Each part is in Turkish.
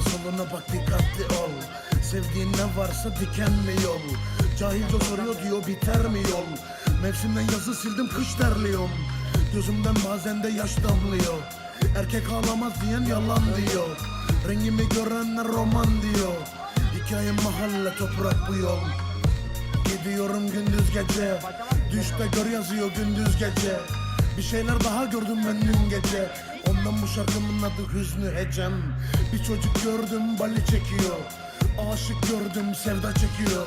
Sağına soluna bak dikkatli ol. Sevdiğin ne varsa diken mi yol? Cahilce soruyor diyor biter mi yol? Mevsimden yazı sildim kış terliyorum Gözümden bazen de yaş damlıyor. Erkek ağlamaz diyen yalan diyor. Rengimi görenler roman diyor. Hikayem mahalle toprak bu yol. Gidiyorum gündüz gece. Düşte gör yazıyor gündüz gece Bir şeyler daha gördüm ben dün gece. Ondan bu şarkımın adı Hüznü Hecem Bir çocuk gördüm bali çekiyor. Aşık gördüm sevda çekiyor.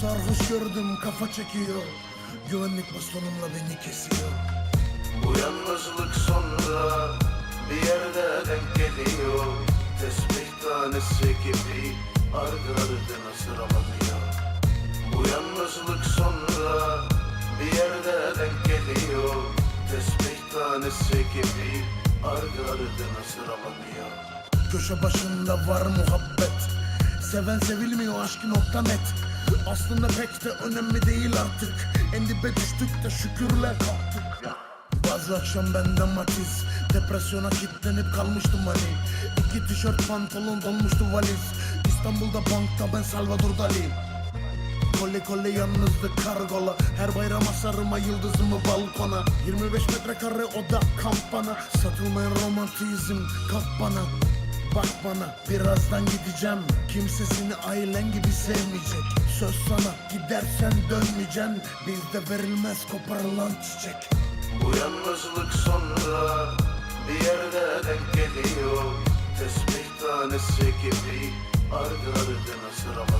Sarhoş gördüm kafa çekiyor. Güvenlik bastonumla beni kesiyor. Bu yalnızlık sonra bir yerde denk geliyor. Tesbih tanesi gibi ardı ardına sıralanıyor tanesi gibi ardı ardına sıralanıyor Köşe başında var muhabbet. Seven sevilmiyor aşkı nokta net. Aslında pek de önemli değil artık. En dibe düştük de şükürle kalktık. Bazı akşam bende matiz. Depresyona kilitlenip kalmıştım hani İki tişört pantolon dolmuştu valiz. İstanbul'da bankta ben Salvador Dali Kole kole yalnızlık kargola. Her bayram asarıma yıldızımı balkona. 25 metrekare oda kampana. Satılmayan romantizm kalk bana. Bak bana birazdan gideceğim. Kimse seni ailen gibi sevmeyecek. Söz sana gidersen dönmeyeceksin Bizde verilmez koparılan çiçek. Bu yalnızlık sonra bir yerde denk geliyor. Tesbih tanesi gibi ardı ardına sıralanıyor Bu